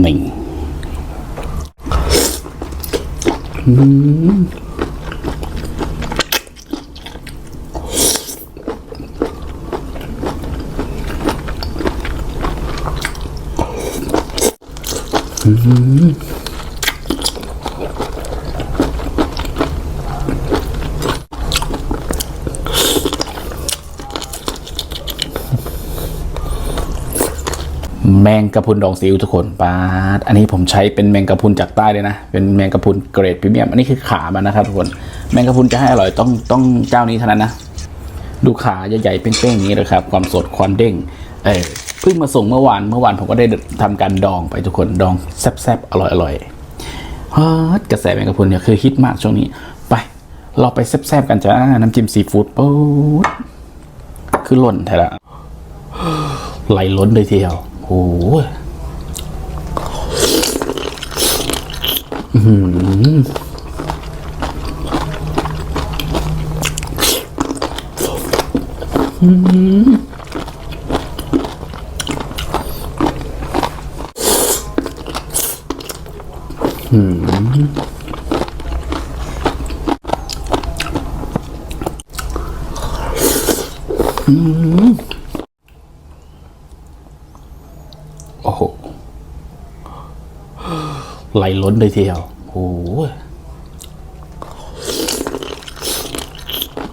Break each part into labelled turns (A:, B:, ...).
A: หนึ่ง แมงกะพรุนดองซีอิ๊วทุกคนปาดอันนี้ผมใช้เป็นแมงกะพรุนจากใต้เลยนะ เป็นแมงกะพรุนเกรดพรีเมียม อันนี้คือขามันนะครับทุกคน แมงกะพรุนจะให้อร่อยต้องต้องเจ้านี้เท่านั้นนะ ดูขาใหญ่ๆเป้งๆอย่างนี้เลยครับ ความสดความเด้ง เออเพิ่งมาส่งเมื่อวาน เมื่อวานผมก็ได้ทำการดองไปทุกคน ดองแซ่บๆ อร่อยๆฮัดกระแสแมงกะพรุนเนี่ยคือฮิตมากช่วงนี้ ไป เราไปแซ่บๆกันจ้า น้ำจิ้มซีฟู้ดปุ๊ดคือหล่นแท้ละไหลล้นเลยทีเดียว โอ้หอื้อหืออื้อหืออื้อหือ โอ้โหไหลล้นเลยทีเดียวโอ้โห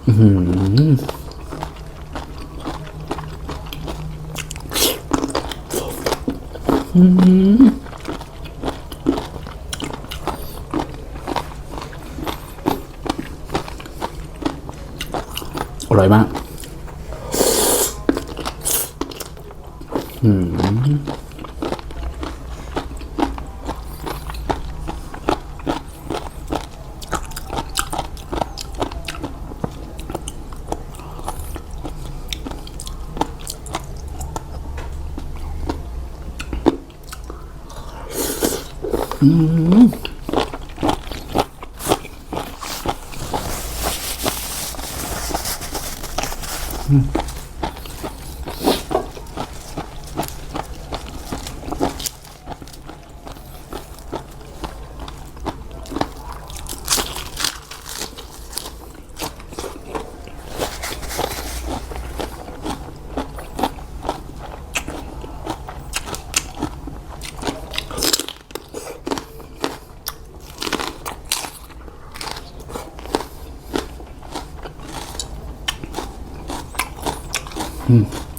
A: อื้อหืออื้อหืออร่ อืมากอ